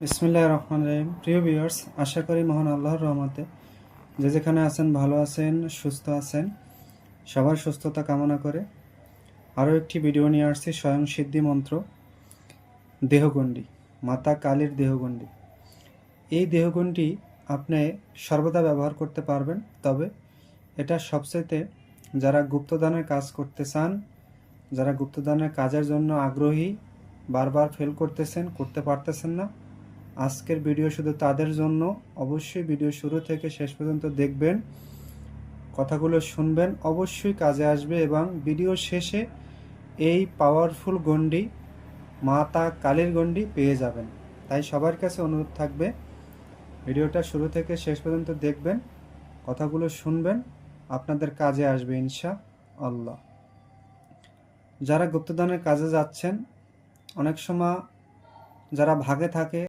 বিসমিল্লাহ রহমান রহিম। প্রিয় ভিউয়ার্স আশা করি মহান আল্লাহর রহমতে যে যেখানে আছেন, ভালো আছেন, সুস্থ আছেন, সবার সুস্থতা কামনা করে আরও একটি ভিডিও নিয়ে আসছি, স্বয়ং সিদ্ধি মন্ত্র দেহগণ্ডি মাতা কালীর দেহগণ্ডি এই দেহগণ্ডি আপনি সর্বদা ব্যবহার করতে পারবেন, তবে এটা সবচেয়ে যারা গুপ্তদানের কাজ করতে চান, যারা গুপ্তদানের কাজের জন্য আগ্রহী, বারবার ফেল করতেছেন, করতে পারতেছেন না আজকের ভিডিও শুধু তাদের জন্য, অবশ্যই ভিডিও শুরু থেকে শেষ পর্যন্ত দেখবেন, কথাগুলো শুনবেন, অবশ্যই কাজে আসবে এবং ভিডিও শেষে এই পাওয়ারফুল গণ্ডি, মাতা কালীর গণ্ডি পেয়ে যাবেন। তাই সবার কাছে অনুরোধ থাকবে, ভিডিওটা শুরু থেকে শেষ পর্যন্ত দেখবেন, কথাগুলো শুনবেন, আপনাদের কাজে আসবে ইনশা আল্লাহ। যারা গুপ্তদানের কাজে যাচ্ছেন, অনেক সময় যারা ভাগে থাকে